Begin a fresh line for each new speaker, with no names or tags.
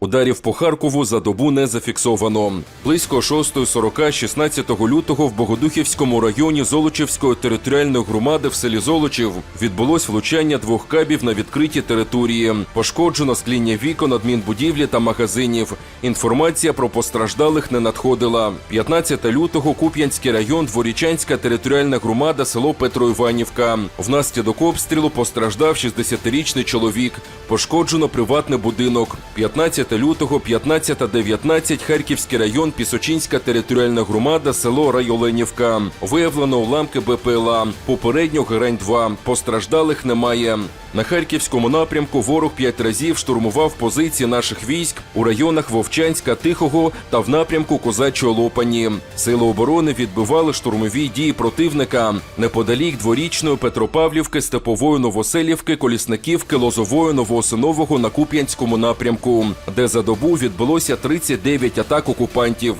Ударів по Харкову за добу не зафіксовано. Близько 6.40 16 лютого в Богодухівському районі Золочівської територіальної громади в селі Золочів відбулось влучання двох кабів на відкритій території. Пошкоджено скління вікон адмінбудівлі та магазинів. Інформація про постраждалих не надходила. 15 лютого Куп'янський район, Дворічанська територіальна громада, село Петроіванівка. Внаслідок обстрілу постраждав 60-річний чоловік. Пошкоджено приватний будинок. 15 лютого, 15-19, Харківський район, Пісочинська територіальна громада, село Райоленівка. Виявлено уламки БПЛА. Попередньо грань 2 Постраждалих немає. На харківському напрямку ворог п'ять разів штурмував позиції наших військ у районах Вовчанська, Тихого та в напрямку Козачої Лопані. Сили оборони відбивали штурмові дії противника неподалік дворічної Петропавлівки, Степової Новоселівки, Колісниківки, Лозової, Новоосинового на Куп'янському напрямку, де за добу відбулося 39 атак окупантів.